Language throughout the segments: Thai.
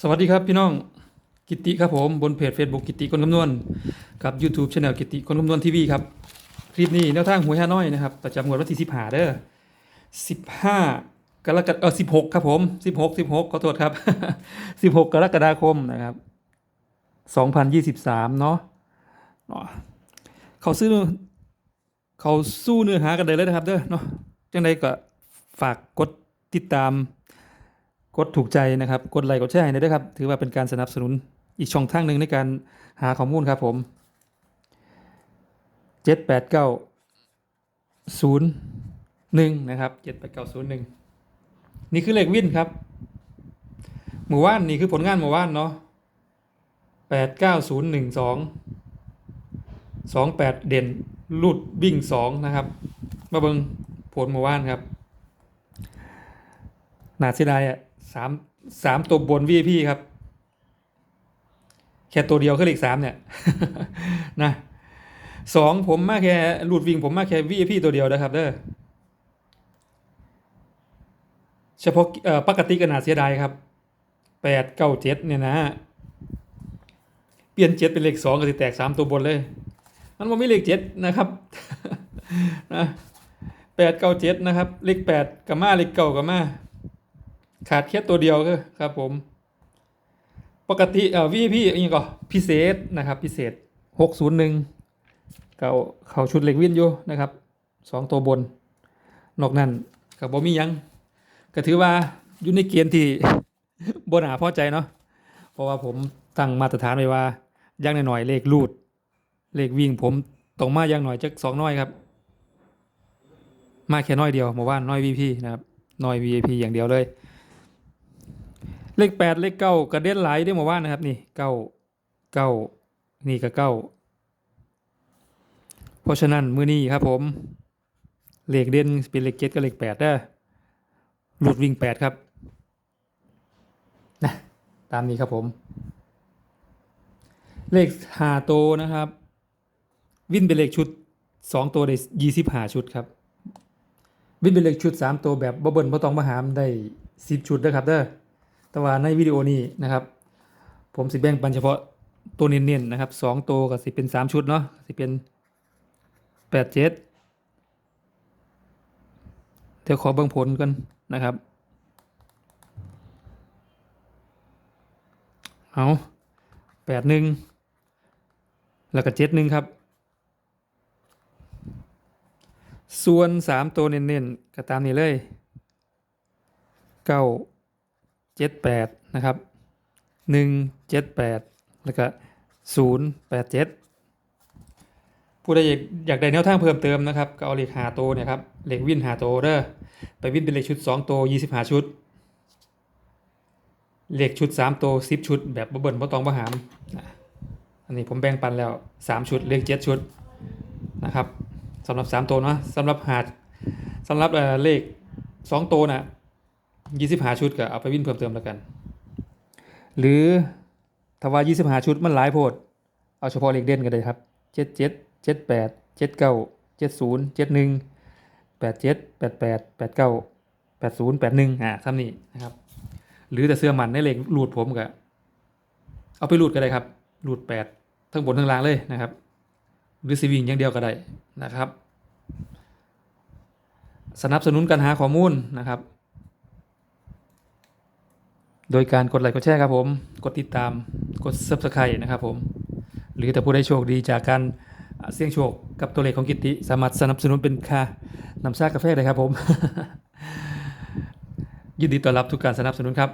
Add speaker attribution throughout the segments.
Speaker 1: สวัสดีครับพี่น้องกิติครับผมบนเพจ Facebook กิติคนคำนวณกับ YouTube Channel กิติคนคำนวณทีวีครับคลิปนี้แนวทางหวยฮาน้อยนะครับประจำงวดวันที่15เด้อ15กรกฎาคมเออ16ครับผม16 16ขอโทษครับ16กกรกฎาคมนะครับ2023เนาะเนาะเขาซื้อเขาสู้เนื้อหากันได้เลยนะครับเด้อเนาะจังใดก็ฝากกดติดตาม กดถูกใจนะครับ กดไลค์กดแชร์ให้หน่อยด้วยครับ ถือว่าเป็นการสนับสนุนอีกช่องทางหนึ่งในการหาข้อมูลครับผมเจ็ดแปดเก้าศูนย์หนึ่งนะครับเจ็ดแปดเก้าศูนย์หนึ่งนี่คือเลขวินครับ หมู่ว่านนี่คือผลงานหมู่ว่านเนาะแปดเก้าศูนย์หนึ่งสองสองแปดเด่นลูดวิ่งสองนะครับ มาเบิงผลหมู่ว่านครับน่าเสียดายอะ สามสามตัวบน VIP ครับ แค่ตัวเดียวคือเลขสามเนี่ย นะสองผมมาแค่หลุดวิ่งผมมาแค่ VIP ตัวเดียวนะครับเด้อเฉพาะเอ่อปกติก็น่าเสียดายครับแปดเก้าเจ็ดเนี่ยนะ เปลี่ยนเจ็ดเป็นเลขสองก็จะแตกสามตัวบนเลย มันว่าไม่เลขเจ็ดนะครับนะแปดเก้าเจ็ดนะครับ เลขแปดกับมาเลขเก้ากับมา ขาดแค่ตัวเดียวก็ครับผม ปกติเอ่อวีพี่อันนี้ก็พิเศษนะครับพิเศษหกศูนย์หนึ่งเขาเขาชุดเหล็กวินอยู่นะครับสองตัวบน นอกนั้นกับ่มียังก็ถือว่าอยู่ในเกณฑ์ที่บนหาพอใจเนาะเพราะว่าผมตั้งมาตรฐานไว้ว่ายังหน่อยเลขรูด เลขวิ่งผมต้องมาอยังหน่อยจักสองน้อยครับ มาแค่น้อยเดียวหมู่บ้านน้อยวีพีนะครับน้อย VIP อย่างเดียวเลย เลขแปดเลขเก้ากระเด็นไหลได้หมาว่านะครับนี่เก้าเก้านี่ก็เก้าเพราะฉะนั้นมือนี้ครับผมเลขเด่นเป็นเลขเจ็ดกับเลขแปดได้หลุดวิ่งแปดครับนะตามนี้ครับผม เลขหาโตนะครับ วิ่นเป็นเลขชุดสองตัวได้ยี่สิบหาชุดครับ วิ่นเป็นเลขชุดสามตัวแบบบ่เบิ้ลบ่ต้องมาหามได้สิบชุดนะครับเด้อ แต่ว่าในวิดีโอนี้นะครับ ผมสิแบ่งปันเฉพาะตัวเน้นๆนะครับสองตัวก็สิเป็นสามชุดเนาะสิเป็นแปดเจ็ดเดี๋ยวขอเบิ่งผลกันนะครับ เอาแปดหนึ่งแล้วก็เจ็ดหนึ่งครับ ส่วนสามตัวเน้นๆก็ตามนี้เลยเก้า เจ็ดแปดนะครับหนึ่งเจ็ดแปดแล้วก็ศูนย์แปดเจ็ดผู้ใดอยากได้แนวทางเพิ่มเติมนะครับก็เอาเหลขหาโตเนี่ยครับเหลขวินหาโตเด้อไปวินเป็นเหลขชุดสองโตยี่สิบหาชุดเหลขชุดสามโตสิบชุด แบบบ่เบิ่นบ่ตองบ่หามอันนี้ผมแบ่งปันแล้วสามชุดเลขเจ็ดชุดนะครับสำหรับสามตัวเนาะสำหรับหาสำหรับเลขสองตัวน่ะ ยี่สิบหาชุดก็เอาไปวิ่นเพิ่มเติมแล้วกัน หรือถ้าว่ายี่สิบหาชุดมันหลายโพด เอาเฉพาะเลขเด่นก็ได้ครับเจ็ดเจ็ดเจ็ดแปดเจ็ดเก้าเจ็ดศูนย์เจ็ดหนึ่งแปดเจ็ดแปดแปดแปดเก้าแปดศูนย์แปดหนึ่งอ่าซ้ำนี่นะครับ หรือแต่เสื้อมันในเลขรูดผมก็เอาไปรูดก็ได้ครับรูดแปดทั้งบนทั้งล่างเลยนะครับ หรือซีวิงอย่างเดียวก็ได้นะครับ สนับสนุนการหาข้อมูลนะครับ โดยการกดไลค์กดแชร์ครับผม กดติดตามกด subscribe นะครับผม หรือถ้าผู้ได้โชคดีจากการเสี่ยงโชคกับตัวเลขของกิตติสามารถสนับสนุนเป็นค่านำชากาแฟได้ครับผม ยินดีต้อนรับทุกการสนับสนุนครับ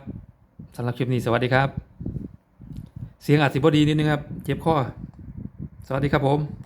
Speaker 1: สำหรับคลิปนี้สวัสดีครับ เสียงอาจสิบดีนิดนึงครับ เจ็บคอสวัสดีครับผม